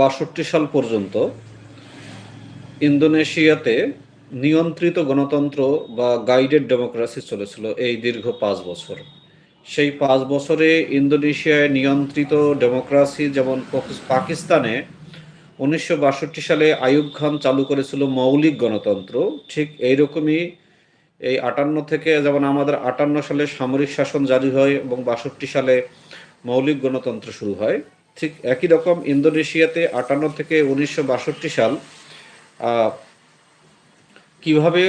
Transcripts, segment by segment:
বাষট্টি সাল পর্যন্ত ইন্দোনেশিয়াতে নিয়ন্ত্রিত গণতন্ত্র বা গাইডেড ডেমোক্রেসি চলেছিল এই দীর্ঘ পাঁচ বছর। সেই পাঁচ বছরে ইন্দোনেশিয়ায় নিয়ন্ত্রিত ডেমোক্রেসি যেমন পাকিস্তানে উনিশশো বাষট্টি সালে আয়ুব খান চালু করেছিল মৌলিক গণতন্ত্র। ঠিক এইরকমই এই আটান্ন থেকে যেমন আমাদের আটান্ন সালে সামরিক শাসন জারি হয় এবং বাষট্টি সালে মৌলিক গণতন্ত্র শুরু হয়। ঠিক একই রকম ইন্দোনেশিয়াতে আটান্ন থেকে উনিশশো বাষট্টি সাল কীভাবে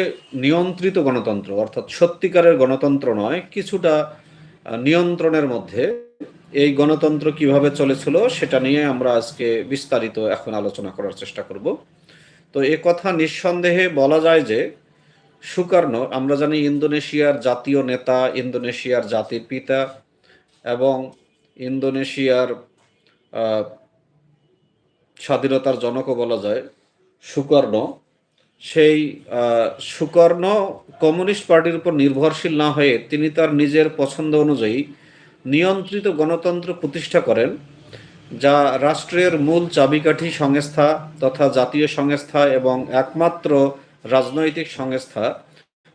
নিয়ন্ত্রিত গণতন্ত্র, অর্থাৎ সত্যিকারের গণতন্ত্র নয়, কিছুটা নিয়ন্ত্রণের মধ্যে এই গণতন্ত্র কীভাবে চলেছিল সেটা নিয়ে আমরা আজকে বিস্তারিত এখন আলোচনা করার চেষ্টা করব। তো এ কথা নিঃসন্দেহে বলা যায় যে, সুকর্ণ, আমরা জানি ইন্দোনেশিয়ার জাতীয় নেতা, ইন্দোনেশিয়ার জাতির পিতা এবং ইন্দোনেশিয়ার স্বাধীনতার জনকও বলা যায়, সুকর্ণ। সেই সুকর্ণ কমিউনিস্ট পার্টির উপর নির্ভরশীল না হয়ে তিনি তার নিজের পছন্দ অনুযায়ী নিয়ন্ত্রিত গণতন্ত্র প্রতিষ্ঠা করেন, যা রাষ্ট্রের মূল চাবিকাঠি সংস্থা তথা জাতীয় সংস্থা এবং একমাত্র রাজনৈতিক সংস্থা,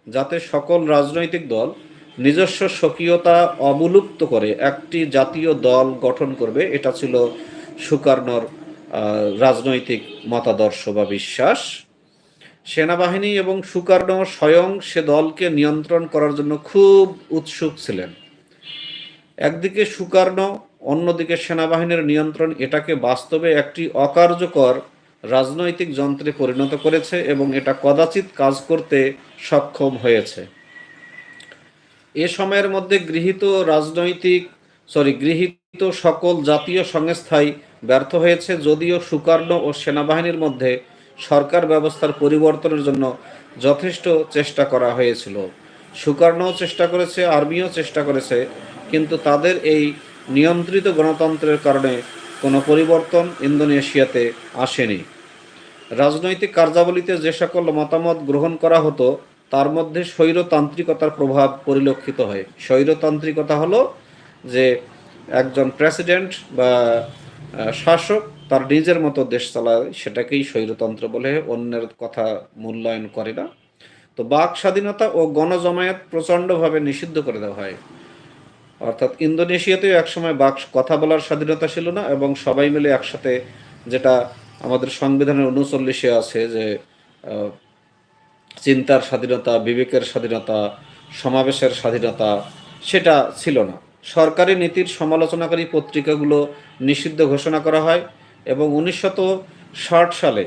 যাতে সকল রাজনৈতিক দল নিজস্ব স্বকীয়তা অবলুপ্ত করে একটি জাতীয় দল গঠন করবে, এটা ছিল সুকর্ণর রাজনৈতিক মতাদর্শ বা বিশ্বাস। সেনাবাহিনী এবং সুকর্ণ স্বয়ং সে দলকে নিয়ন্ত্রণ করার জন্য খুব উৎসুক ছিলেন। একদিকে সুকর্ণ, অন্যদিকে সেনাবাহিনীর নিয়ন্ত্রণ এটাকে বাস্তবে একটি অকার্যকর রাজনৈতিক যন্ত্রে পরিণত করেছে এবং এটা কদাচিৎ কাজ করতে সক্ষম হয়েছে। এ সময়ের মধ্যে গৃহীত রাজনৈতিক সরি গৃহীত সকল জাতীয় সংস্থাই ব্যর্থ হয়েছে যদিও সুকর্ণ ও সেনাবাহিনীর মধ্যে সরকার ব্যবস্থার পরিবর্তনের জন্য যথেষ্ট চেষ্টা করা হয়েছিল। সুকর্ণও চেষ্টা করেছে, আর্মিও চেষ্টা করেছে, কিন্তু তাদের এই নিয়ন্ত্রিত গণতন্ত্রের কারণে কোনো পরিবর্তন ইন্দোনেশিয়াতে আসেনি। রাজনৈতিক কার্যাবলীতে যে সকল মতামত গ্রহণ করা হতো তার মধ্যে স্বৈরতান্ত্রিকতার প্রভাব পরিলক্ষিত হয়। স্বৈরতান্ত্রিকতা হলো যে একজন প্রেসিডেন্ট বা শাসক তার নিজের মতো দেশ চালায়, সেটাকেই স্বৈরতন্ত্র বলে অন্যের কথা মূল্যায়ন করে না। তো বাক স্বাধীনতা ও গণজমায়েত প্রচণ্ডভাবে নিষিদ্ধ করে দেওয়া হয়। অর্থাৎ ইন্দোনেশিয়াতেও একসময় বাক কথা বলার স্বাধীনতা ছিল না এবং সবাই মিলে একসাথে যেটা আমাদের সংবিধানের উনচল্লিশে আছে যে চিন্তার স্বাধীনতা, বিবেকের স্বাধীনতা, সমাবেশের স্বাধীনতা, সেটা ছিল না। সরকারি নীতির সমালোচনাকারী পত্রিকাগুলো নিষিদ্ধ ঘোষণা করা হয় এবং উনিশশত ষাট সালে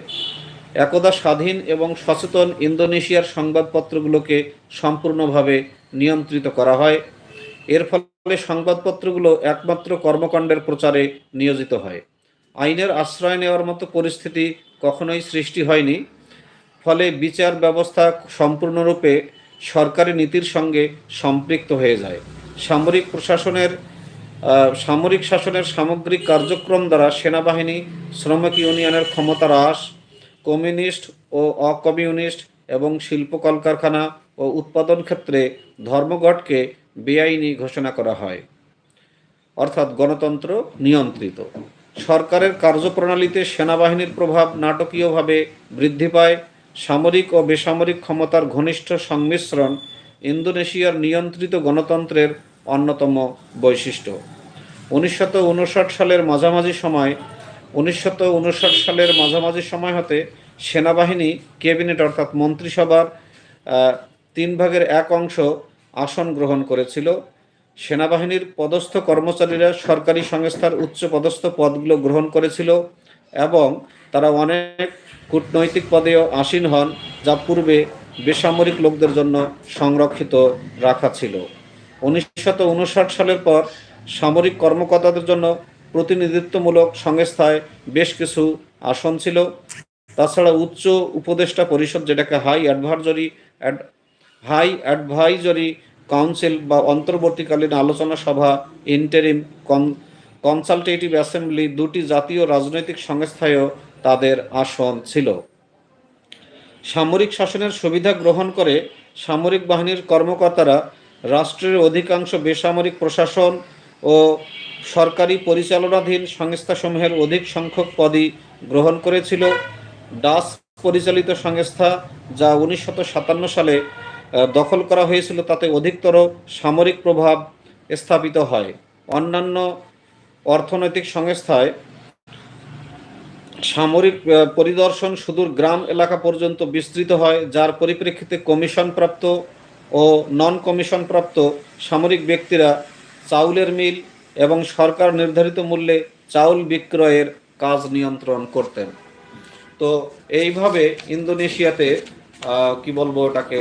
একদা স্বাধীন এবং সচেতন ইন্দোনেশিয়ার সংবাদপত্রগুলোকে সম্পূর্ণভাবে নিয়ন্ত্রিত করা হয়। এর ফলে সংবাদপত্রগুলো একমাত্র কর্মকাণ্ডের প্রচারে নিয়োজিত হয়। আইনের আশ্রয় নেওয়ার মতো পরিস্থিতি কখনোই সৃষ্টি হয়নি। ফলে বিচার ব্যবস্থা সম্পূর্ণরূপে সরকারি নীতির সঙ্গে সম্পৃক্ত হয়ে যায়। সামরিক প্রশাসনের সামরিক শাসনের সামগ্রিক কার্যক্রম দ্বারা সেনাবাহিনী, শ্রমিক ইউনিয়নের ক্ষমতা হ্রাস, কমিউনিস্ট ও অকমিউনিস্ট এবং শিল্প কলকারখানা ও উৎপাদন ক্ষেত্রে ধর্মঘটকে বেআইনি ঘোষণা করা হয়। অর্থাৎ গণতন্ত্র নিয়ন্ত্রিত। সরকারের কার্যপ্রণালীতে সেনাবাহিনীর প্রভাব নাটকীয়ভাবে বৃদ্ধি পায়। সামরিক ও বেসামরিক ক্ষমতার ঘনিষ্ঠ সংমিশ্রণ ইন্দোনেশিয়ার নিয়ন্ত্রিত গণতন্ত্রের অন্যতম বৈশিষ্ট্য। উনিশশত সালের মাঝামাঝি সময় উনিশশত সালের মাঝামাঝি সময় হতে সেনাবাহিনী, ক্যাবিনেট অর্থাৎ মন্ত্রিসভার তিন ভাগের এক অংশ আসন গ্রহণ করেছিল। সেনাবাহিনীর পদস্থ কর্মচারীরা সরকারি সংস্থার উচ্চ পদস্থ পদগুলো গ্রহণ করেছিল এবং তারা অনেক কূটনৈতিক পদেও আসীন হন, যা পূর্বে বেসামরিক লোকদের জন্য সংরক্ষিত রাখা ছিল। উনষাট সালের পর সামরিক কর্মকর্তাদের জন্য প্রতিনিধিত্বমূলক সংস্থায় বেশ কিছু আসন ছিল। তাছাড়া উচ্চ উপদেষ্টা পরিষদ যেটাকে high advisory high advisory council বা অন্তর্বর্তীকালীন আলোচনা সভা ইন্টারিম কনসালটেটিভ অ্যাসেম্বলি দুটি জাতীয় রাজনৈতিক সংস্থায়ও তাদের আসন ছিল। সামরিক শাসনের সুবিধা গ্রহণ করে সামরিক বাহিনীর কর্মকর্তারা রাষ্ট্রের অধিকাংশ বেসামরিক প্রশাসন ও সরকারি পরিচালনাধীন সংস্থাসমূহের অধিক সংখ্যক পদই গ্রহণ করেছিল। ডাস পরিচালিত সংস্থা, যা উনিশশো সাতান্ন সালে দখল করা হয়েছিল, তাতে অধিকতর সামরিক প্রভাব স্থাপিত হয়। অন্যান্য অর্থনৈতিক সংস্থায় সামরিক পরিদর্শন সুদূর গ্রাম এলাকা পর্যন্ত বিস্তৃত হয়, যার পরিপ্রেক্ষিতে কমিশনপ্রাপ্ত ও নন কমিশনপ্রাপ্ত সামরিক ব্যক্তিরা চাউলের মিল এবং সরকার নির্ধারিত মূল্যে চাউল বিক্রয়ের কাজ নিয়ন্ত্রণ করতেন। তো এইভাবে ইন্দোনেশিয়াতে কি বলব ওটাকে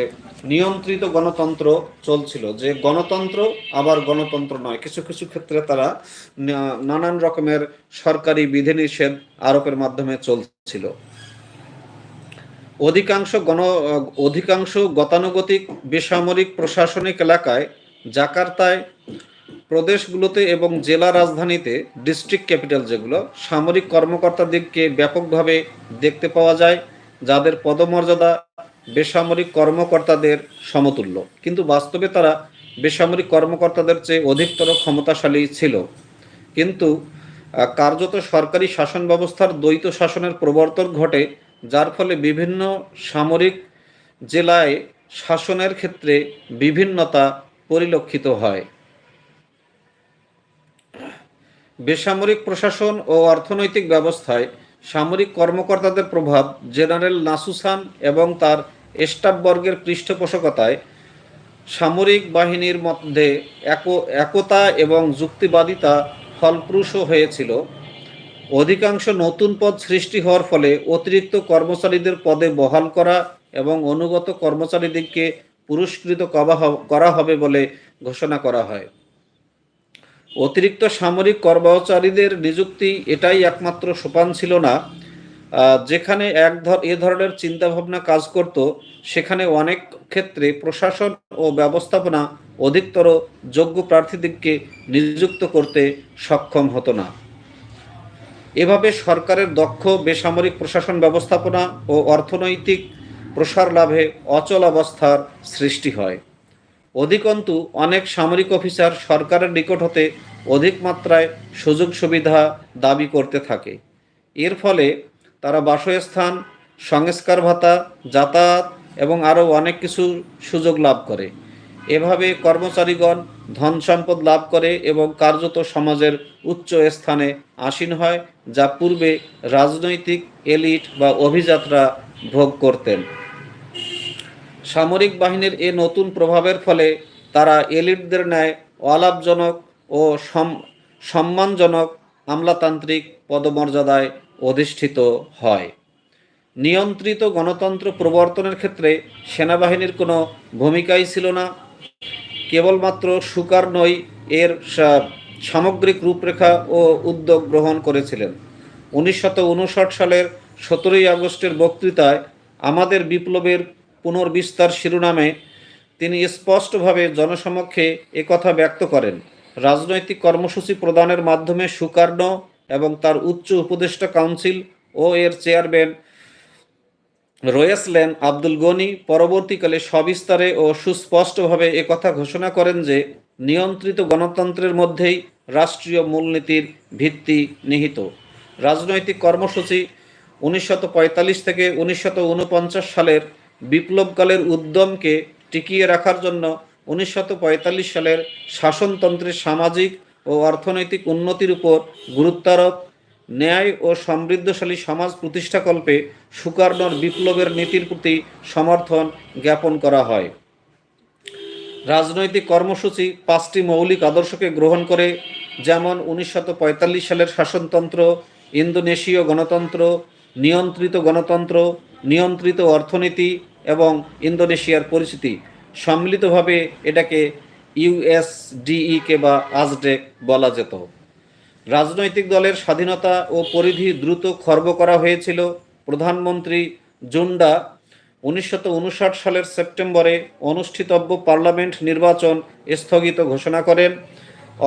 নিয়ন্ত্রিত গণতন্ত্র চলছিল। যে গণতন্ত্র আবার গণতন্ত্র নয়, কিছু কিছু ক্ষেত্রে তারা নানান রকমের সরকারি বিধিনিষেধ আরোপের মাধ্যমে চলছিল। অধিকাংশ গণ, অধিকাংশ গতানুগতিক বেসামরিক প্রশাসনিক এলাকায় জাকার্তায় প্রদেশগুলোতে এবং জেলা রাজধানীতে, ডিস্ট্রিক্ট ক্যাপিটাল যেগুলো, সামরিক কর্মকর্তাদেরকে ব্যাপকভাবে দেখতে পাওয়া যায়, যাদের পদমর্যাদা বেসামরিক কর্মকর্তাদের সমতুল্য। কিন্তু বাস্তবে তারা বেসামরিক কর্মকর্তাদের চেয়ে অধিকতর ক্ষমতাশালী ছিল। কিন্তু কার্যত সরকারি শাসন ব্যবস্থার দ্বৈত শাসনের প্রবর্তন ঘটে, যার ফলে বিভিন্ন সামরিক জেলায় শাসনের ক্ষেত্রে বিভিন্নতা পরিলক্ষিত হয়। বেসামরিক প্রশাসন ও অর্থনৈতিক ব্যবস্থায় সামরিক কর্মকর্তাদের প্রভাব, জেনারেল নাসুসান এবং তার স্টাফবর্গের পৃষ্ঠপোষকতায় সামরিক বাহিনীর মধ্যে এক- একতা এবং যুক্তিবাদিতা ফলপ্রসূ হয়েছিল। অধিকাংশ নতুন পদ সৃষ্টি হওয়ার ফলে অতিরিক্ত কর্মচারীদের পদে বহাল করা এবং অনুগত কর্মচারীদেরকে পুরস্কৃত করা হবে বলে ঘোষণা করা হয়। অতিরিক্ত সামরিক কর্মচারীদের নিযুক্তি এটাই একমাত্র সোপান ছিল না। যেখানে এক এ ধরনের চিন্তাভাবনা কাজ করত, সেখানে অনেক ক্ষেত্রে প্রশাসন ও ব্যবস্থাপনা অধিকতর যোগ্য প্রার্থীদেরকে নিযুক্ত করতে সক্ষম হতো না। এভাবে সরকারের দক্ষ বেসামরিক প্রশাসন ব্যবস্থাপনা ও অর্থনৈতিক প্রসার লাভে অচলাবস্থার সৃষ্টি হয়। অধিকন্তু অনেক সামরিক অফিসার সরকারের নিকট হতে অধিক মাত্রায় সুযোগ সুবিধা দাবি করতে থাকে। এর ফলে তারা বাসস্থান, সংস্কার ভাতা, যাতায়াত এবং আরও অনেক কিছু সুযোগ লাভ করে। এভাবে কর্মচারীগণ ধন সম্পদ লাভ করে এবং কার্যত সমাজের উচ্চ স্থানে আসীন হয়, যা পূর্বে রাজনৈতিক এলিট বা অভিজাতরা ভোগ করতেন। সামরিক বাহিনীর এ নতুন প্রভাবের ফলে তারা এলিটদের ন্যায় অলাভজনক ও সম- সম্মানজনক আমলাতান্ত্রিক পদমর্যাদায় অধিষ্ঠিত হয়। নিয়ন্ত্রিত গণতন্ত্র প্রবর্তনের ক্ষেত্রে সেনাবাহিনীর কোনো ভূমিকাই ছিল না। কেবলমাত্র সুকার্নই এর সামগ্রিক রূপরেখা ও উদ্যোগ গ্রহণ করেছিলেন। উনিশশত সালের সতেরোই আগস্টের বক্তৃতায় আমাদের বিপ্লবের পুনর্বিস্তার শিরোনামে তিনি স্পষ্টভাবে জনসমক্ষে একথা ব্যক্ত করেন। রাজনৈতিক কর্মসূচি প্রদানের মাধ্যমে সুকার্ণ এবং তার উচ্চ উপদেষ্টা কাউন্সিল ও এর চেয়ারম্যান রয়েসলেন আব্দুল গনি পরবর্তীকালে সবিস্তারে ও সুস্পষ্টভাবে একথা ঘোষণা করেন যে, নিয়ন্ত্রিত গণতন্ত্রের মধ্যেই রাষ্ট্রীয় মূলনীতির ভিত্তি নিহিত। রাজনৈতিক কর্মসূচি উনিশশত থেকে উনিশশত সালের বিপ্লবকালের উদ্যমকে টিকিয়ে রাখার জন্য উনিশশত সালের শাসনতন্ত্রের সামাজিক ও অর্থনৈতিক উন্নতির উপর গুরুত্বারোপ, ন্যায় ও সমৃদ্ধশালী সমাজ প্রতিষ্ঠাকল্পে সুকার্ণর বিপ্লবের নীতির প্রতি সমর্থন জ্ঞাপন করা হয়। রাজনৈতিক কর্মসূচি পাঁচটি মৌলিক আদর্শকে গ্রহণ করে, যেমন উনিশশত সালের শাসনতন্ত্র, ইন্দোনেশীয় গণতন্ত্র নিয়ন্ত্রিত গণতন্ত্র, নিয়ন্ত্রিত অর্থনীতি এবং ইন্দোনেশিয়ার পরিস্থিতি। সম্মিলিতভাবে এটাকে ইউএসডিইকে বা আজডেক বলা যেত। রাজনৈতিক দলের স্বাধীনতা ও পরিধি দ্রুত খর্ব করা হয়েছিল প্রধানমন্ত্রী জুন্ডা। উনিশশত সালের সেপ্টেম্বরে অনুষ্ঠিতব্য পার্লামেন্ট নির্বাচন স্থগিত ঘোষণা করেন।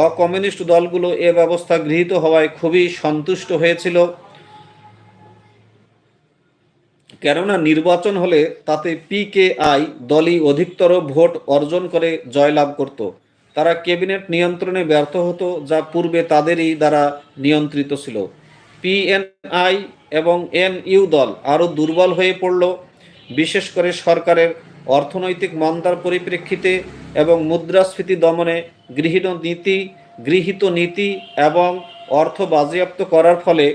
অকমিউনিস্ট দলগুলো এ ব্যবস্থা গৃহীত হওয়ায় খুবই সন্তুষ্ট হয়েছিল। কেননা নির্বাচন হলে তাতে পিকেআই দলই অধিকতর ভোট অর্জন করে জয়লাভ করত। তারা ক্যাবিনেট নিয়ন্ত্রণে ব্যর্থ হতো, যা পূর্বে তাদেরই দ্বারা নিয়ন্ত্রিত ছিল। পিএনআই এবং এনইউ দল আরও দুর্বল হয়ে পড়ল, বিশেষ করে সরকারের অর্থনৈতিক মন্দার পরিপ্রেক্ষিতে এবং মুদ্রাস্ফীতি দমনে গৃহীত নীতি গৃহীত নীতি এবং অর্থ বাজেয়াপ্ত করার ফলে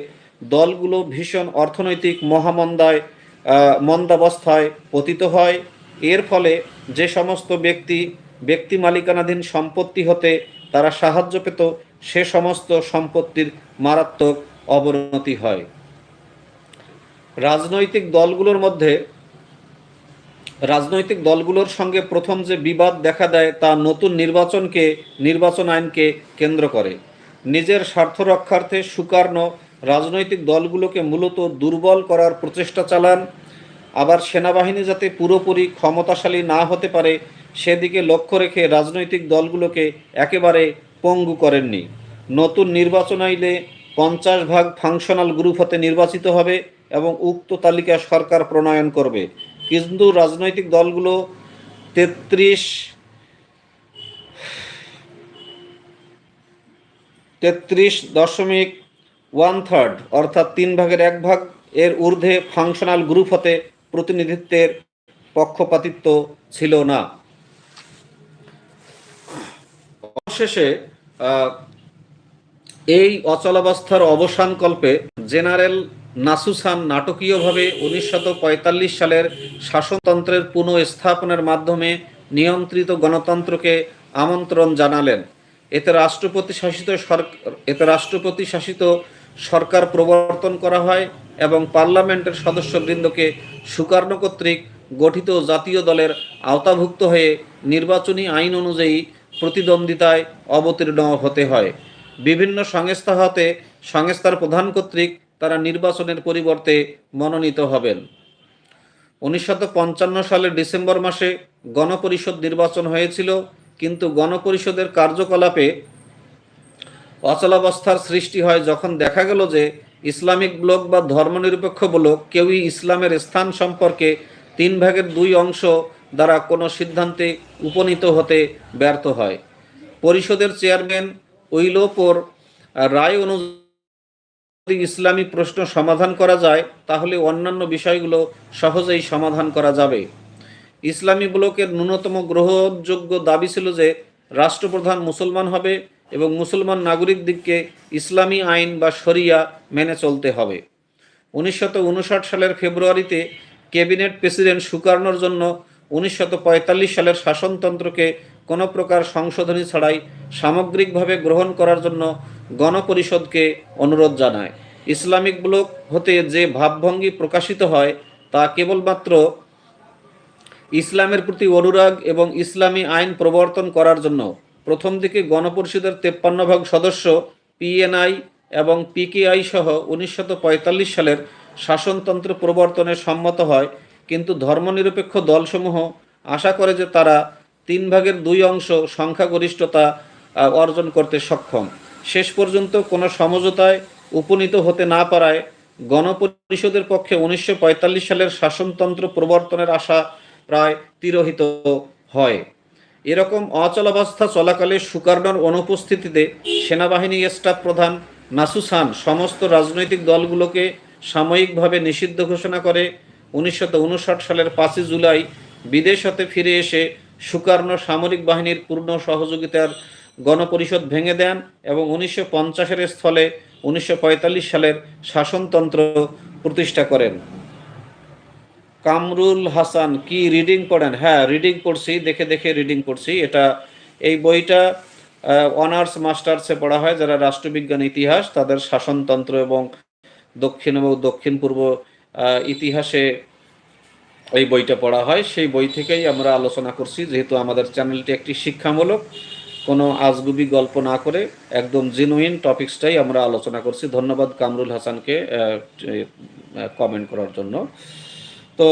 দলগুলো ভীষণ অর্থনৈতিক মহামন্দায় মন্দাবস্থায় পতিত হয়। এর ফলে যে সমস্ত ব্যক্তি ব্যক্তি মালিকানাধীন সম্পত্তি হতে তারা সাহায্য পেত, সে সমস্ত সম্পত্তির মারাত্মক অবনতি হয়। রাজনৈতিক দলগুলোর মধ্যে, রাজনৈতিক দলগুলোর সঙ্গে প্রথম যে বিবাদ দেখা দেয় তা নতুন নির্বাচনকে, নির্বাচন আইনকে কেন্দ্র করে। নিজের স্বার্থ রক্ষার্থে সুকার্ণ রাজনৈতিক দলগুলোকে মূলত দুর্বল করার প্রচেষ্টা চালান। আবার সেনাবাহিনী যাতে পুরোপুরি ক্ষমতাশালী না হতে পারে, সেদিকে লক্ষ্য রেখে রাজনৈতিক দলগুলোকে একেবারে পঙ্গু করেননি। নতুন নির্বাচন আইলে পঞ্চাশ ভাগ ফাংশনাল গ্রুপ হতে নির্বাচিত হবে এবং উক্ত তালিকা সরকার প্রণয়ন করবে। কিন্তু রাজনৈতিক দলগুলো তেত্রিশ তেত্রিশ দশমিক ওয়ান থার্ড, অর্থাৎ তিন ভাগের এক ভাগ, এর ঊর্ধ্বে ফাংশনাল গ্রুপ হতে প্রতিনিধিত্বের পক্ষপাতিত্ব ছিল না। অবশেষে এই অচলাবস্থার অবসানকল্পে জেনারেল নাসুসান নাটকীয়ভাবে উনিশশত সালের শাসনতন্ত্রের পুনঃস্থাপনের মাধ্যমে নিয়ন্ত্রিত গণতন্ত্রকে আমন্ত্রণ জানালেন। এতে রাষ্ট্রপতি শাসিত সরকার এতে রাষ্ট্রপতি শাসিত সরকার প্রবর্তন করা হয় এবং পার্লামেন্টের সদস্যবৃন্দকে সুকার্ণ কর্তৃক গঠিত জাতীয় দলের আওতাভুক্ত হয়ে নির্বাচনী আইন অনুযায়ী প্রতিদ্বন্দ্বিতায় অবতীর্ণ হতে হয়। বিভিন্ন সংস্থা হতে সংস্থার প্রধান কর্তৃক তারা নির্বাচনের পরিবর্তে মনোনীত হবেন। উনিশশো সালের ডিসেম্বর মাসে গণপরিষদ নির্বাচন হয়েছিল, কিন্তু গণপরিষদের কার্যকলাপে অচলাবস্থার সৃষ্টি হয় যখন দেখা গেল যে ইসলামিক ব্লক বা ধর্মনিরপেক্ষ ব্লক কেউই ইসলামের স্থান সম্পর্কে তিন ভাগের দুই অংশ দ্বারা কোনো সিদ্ধান্তে উপনীত হতে ব্যর্থ হয়। পরিষদের চেয়ারম্যান উইলোপোর রায় অনুযায়ী যদি ইসলামী প্রশ্ন সমাধান করা যায়, তাহলে অন্যান্য বিষয়গুলো সহজেই সমাধান করা যাবে। ইসলামী ব্লকের ন্যূনতম গ্রহণযোগ্য দাবি ছিল যে রাষ্ট্রপ্রধান মুসলমান হবে এবং মুসলমান নাগরিকদিগকে ইসলামী আইন বা শরিয়া মেনে চলতে হবে। উনিশশত সালের ফেব্রুয়ারিতে ক্যাবিনেট প্রেসিডেন্ট সুকার্ণর জন্য উনিশশত সালের শাসনতন্ত্রকে কোনো প্রকার সংশোধনী ছাড়াই সামগ্রিকভাবে গ্রহণ করার জন্য গণপরিষদকে অনুরোধ জানায়। ইসলামিক ব্লক হতে যে ভাবভঙ্গি প্রকাশিত হয় তা কেবলমাত্র ইসলামের প্রতি অনুরাগ এবং ইসলামী আইন প্রবর্তন করার জন্য। প্রথম দিকে গণপরিষদের তেপ্পান্ন ভাগ সদস্য পিএনআই এবং পিকেআই সহ উনিশশত সালের শাসনতন্ত্র প্রবর্তনে সম্মত হয়, কিন্তু ধর্মনিরপেক্ষ দলসমূহ আশা করে যে তারা তিন ভাগের দুই অংশ সংখ্যাগরিষ্ঠতা অর্জন করতে সক্ষম। শেষ পর্যন্ত কোনো সমঝোতায় উপনীত হতে না পারায় গণপরিষদের পক্ষে উনিশশো পঁয়তাল্লিশ সালের শাসনতন্ত্র প্রবর্তনের আশা প্রায় তিরোহিত হয়। এরকম অচলাবস্থা চলাকালে সুকার্ণর অনুপস্থিতিতে সেনাবাহিনী স্টাফ প্রধান নাসুসান সমস্ত রাজনৈতিক দলগুলোকে সাময়িকভাবে নিষিদ্ধ ঘোষণা করে উনিশশো উনষাট সালের পাঁচই জুলাই বিদেশ হতে ফিরে এসে সুকার্ণ সামরিক বাহিনীর পূর্ণ সহযোগিতার গণপরিষদ ভেঙে দেন এবং উনিশশো পঞ্চাশের স্থলে উনিশশো পঁয়তাল্লিশ সালের শাসনতন্ত্র প্রতিষ্ঠা করেন। কামরুল হাসান, কি রিডিং করেন? হ্যাঁ রিডিং করছি, দেখে দেখে রিডিং করছি। এটা, এই বইটা অনার্স মাস্টার্সে পড়া হয়, যারা রাষ্ট্রবিজ্ঞান, ইতিহাস, তাদের শাসনতন্ত্র এবং দক্ষিণ এবং দক্ষিণ পূর্ব ইতিহাসে এই বইটা পড়া হয়। সেই বই থেকেই আমরা আলোচনা করছি, যেহেতু আমাদের চ্যানেলটি একটি শিক্ষামূলক, কোনো আজগুবি গল্প না করে একদম জেনুইন টপিক্সটাই আমরা আলোচনা করছি। ধন্যবাদ কামরুল হাসানকে কমেন্ট করার জন্য। তো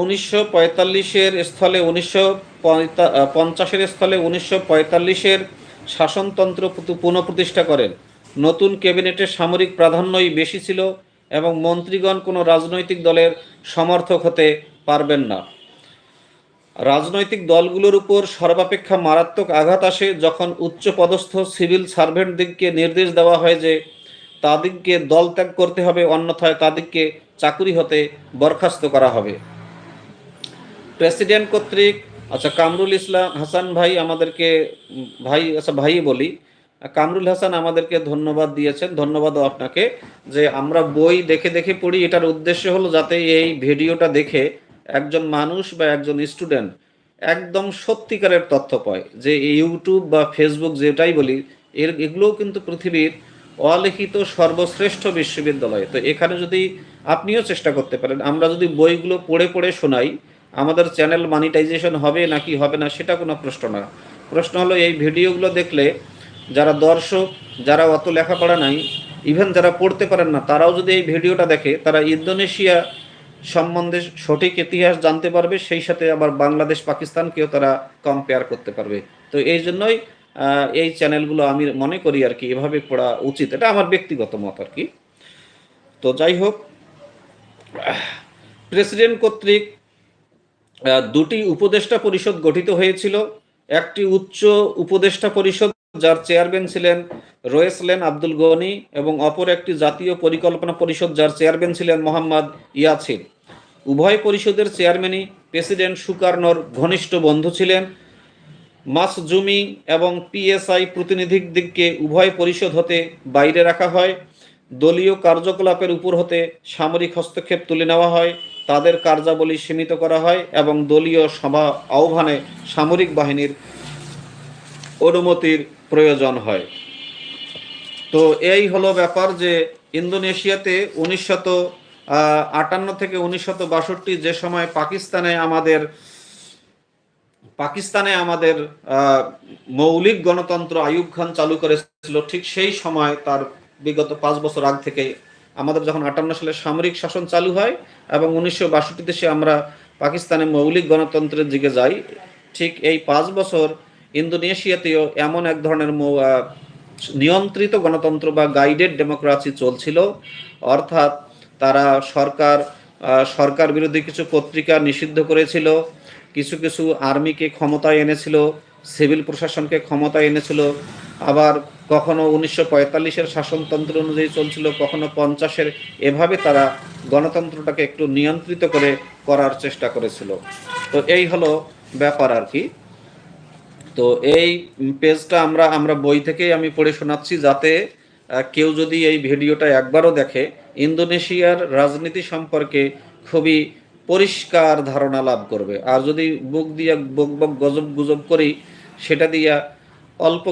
উনিশশো পঁয়তাল্লিশের স্থলে উনিশশো পঞ্চাশের স্থলে উনিশশো পঁয়তাল্লিশের শাসনতন্ত্র পুনঃপ্রতিষ্ঠা করেন। নতুন ক্যাবিনেটের সামরিক প্রাধান্যই বেশি ছিল এবং মন্ত্রীগণ কোনো রাজনৈতিক দলের সমর্থক হতে পারবেন না। রাজনৈতিক দলগুলোর উপর সর্বাপেক্ষা মারাত্মক আঘাত আসে যখন উচ্চপদস্থ সিভিল সার্ভেন্টদিগকে নির্দেশ দেওয়া হয় যে তাদেরকে দল ত্যাগ করতে হবে, অন্যথায় তাদেরকে চাকুরি হতে বরখাস্ত করা হবে। প্রেসিডেন্ট কর্তৃক আচ্ছা কামরুল ইসলাম হাসান ভাই আমাদেরকে, ভাই আচ্ছা ভাই বলি, কামরুল হাসান আমাদেরকে ধন্যবাদ দিয়েছেন। ধন্যবাদ আপনাকে যে আমরা বই দেখে দেখে পড়ি। এটার উদ্দেশ্য হলো যাতে এই ভিডিওটা দেখে একজন মানুষ বা একজন স্টুডেন্ট একদম সত্যিকারের তথ্য পায়। যে ইউটিউব বা ফেসবুক যেটাই বলি, এর, এগুলোও কিন্তু পৃথিবীর অলিখিত সর্বশ্রেষ্ঠ বিশ্ববিদ্যালয়। তো এখানে যদি আপনিও চেষ্টা করতে পারেন, আমরা যদি বইগুলো পড়ে পড়ে শোনাই, আমাদের চ্যানেল মানিটাইজেশন হবে নাকি হবে না, সেটা কোনো প্রশ্ন না। প্রশ্ন হলো, এই ভিডিওগুলো দেখলে যারা দর্শক, যারা অত লেখাপড়া নাই ইভেন যারা পড়তে পারেন না, তারাও যদি এই ভিডিওটা দেখে, তারা ইন্দোনেশিয়া সম্বন্ধে সঠিক ইতিহাস জানতে পারবে, সেই সাথে আবার বাংলাদেশ পাকিস্তানকেও তারা কম্পেয়ার করতে পারবে। তো এই জন্যই এই চ্যানেলগুলো আমি মনে করি আর কি এভাবে পড়া উচিত। এটা আমার ব্যক্তিগত মত আর কি। তো যাই হোক, প্রেসিডেন্ট কর্তৃক দুটি উপদেষ্টা পরিষদ গঠিত হয়েছিল। একটি উচ্চ উপদেষ্টা পরিষদ যার চেয়ারম্যান ছিলেন রয়েসলেন আব্দুল গনি এবং অপর একটি জাতীয় পরিকল্পনা পরিষদ যার চেয়ারম্যান ছিলেন মোহাম্মদ ইয়াছিন উভয় পরিষদের চেয়ারম্যানই প্রেসিডেন্ট সুকার্নর ঘনিষ্ঠ বন্ধু ছিলেন। মাসজুমি এবং পিএসআই প্রতিনিধিক দিককে উভয় পরিষদ হতে বাইরে রাখা হয়। দলীয় কার্যকলাপের উপর হতে সামরিক হস্তক্ষেপ তুলে নেওয়া হয়। তাদের কার্যাবলী সীমিত করা হয় এবং দলীয় সভা আহ্বানে সামরিক বাহিনীর অনুমতির প্রয়োজন হয়। তো এই হলো ব্যাপার যে ইন্দোনেশিয়াতে উনিশশত আটান্ন থেকে উনিশশত বাষট্টি যে সময় পাকিস্তানে আমাদের পাকিস্তানে আমাদের মৌলিক গণতন্ত্র আইয়ুব খান চালু করেছিল ঠিক সেই সময়, তার বিগত পাঁচ বছর আগ থেকে আমাদের যখন আটান্ন সালে সামরিক শাসন চালু হয় এবং উনিশশো বাষট্টিতে সে আমরা পাকিস্তানে মৌলিক গণতন্ত্রের দিকে যাই, ঠিক এই পাঁচ বছর ইন্দোনেশিয়াতেও এমন এক ধরনের নিয়ন্ত্রিত গণতন্ত্র বা গাইডেড ডেমোক্রেসি চলছিল। অর্থাৎ তারা সরকার সরকার বিরোধী কিছু পত্রিকা নিষিদ্ধ করেছিল। কিছু কিছু আর্মিকে ক্ষমতায় এনেছিল, সিভিল প্রশাসনকে ক্ষমতায় এনেছিল। আবার কখনো উনিশশো পঁয়তাল্লিশের শাসনতন্ত্র অনুযায়ী চলছিল, কখনো পঞ্চাশের। এভাবে তারা গণতন্ত্রটাকে একটু নিয়ন্ত্রিত করে করার চেষ্টা করেছিল। তো এই হলো ব্যাপার আর কি। তো এই পেজটা আমরা আমরা বই থেকেই আমি পড়ে শোনাচ্ছি যাতে কেউ যদি এই ভিডিওটা একবারও দেখে, ইন্দোনেশিয়ার রাজনীতি সম্পর্কে খুবই পরিষ্কার ধারণা লাভ করবে। আর যদি মুখ দিয়া বক বক গজব গুজব করি, সেটা দিয়া অল্প